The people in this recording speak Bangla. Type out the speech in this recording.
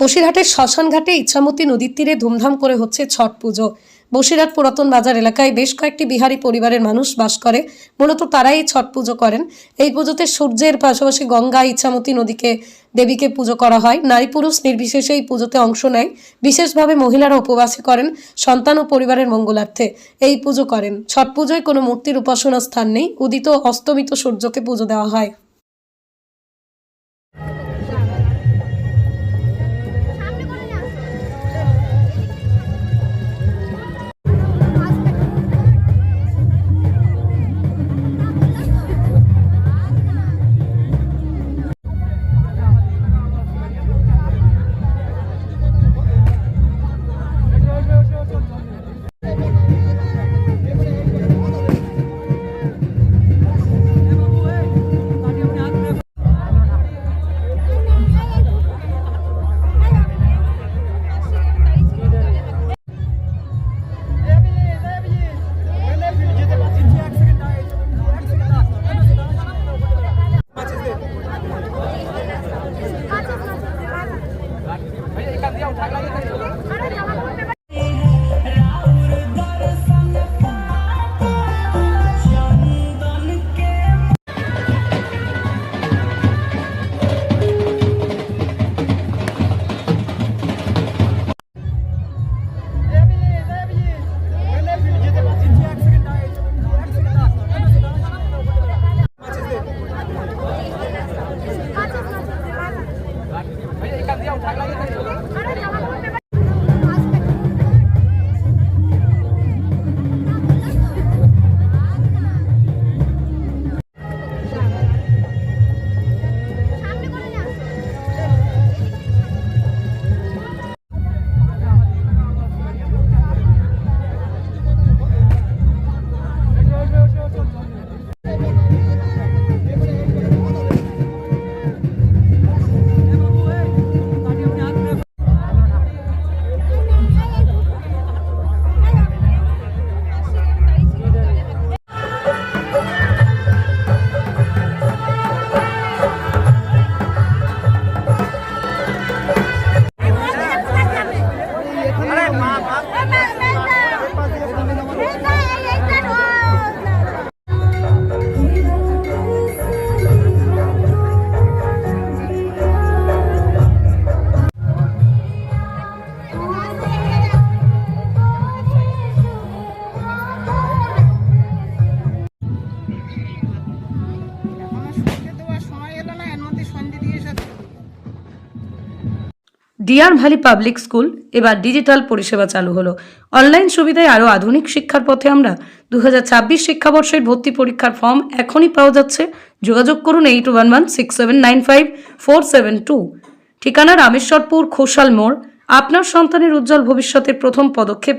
বসিরহাটের শ্মশানঘাটে ইচ্ছামতী নদীর তীরে ধুমধাম করে হচ্ছে ছট পুজো। বসিরহাট পুরাতন বাজার এলাকায় বেশ কয়েকটি বিহারি পরিবারের মানুষ বাস করে। মূলত তারাই ছট পুজো করেন। এই পুজোতে সূর্যের পাশাপাশি গঙ্গা, ইচ্ছামতী নদীকে, দেবীকে পুজো করা হয়। নারী পুরুষ নির্বিশেষে এই পুজোতে অংশ নেয়। বিশেষভাবে মহিলারা উপবাসে করেন, সন্তান ও পরিবারের মঙ্গলার্থে এই পুজো করেন। ছট পুজোয় কোনো মূর্তির উপাসনা স্থান নেই। উদিত অস্তমিত সূর্যকে পুজো দেওয়া হয়। ডিয়ার ভ্যালি পাবলিক স্কুল, এবার ডিজিটাল পরিষেবা চালু হলো। অনলাইন সুবিধায় আরও আধুনিক শিক্ষার পথে আমরা। দু হাজার ছাব্বিশ শিক্ষাবর্ষের ভর্তি পরীক্ষার ফর্ম এখনই পাওয়া যাচ্ছে। যোগাযোগ করুন eight one one six seven nine five four seven two. ঠিকানা রামেশ্বরপুর, খোসাল মোড়। আপনার সন্তানের উজ্জ্বল ভবিষ্যতের প্রথম পদক্ষেপ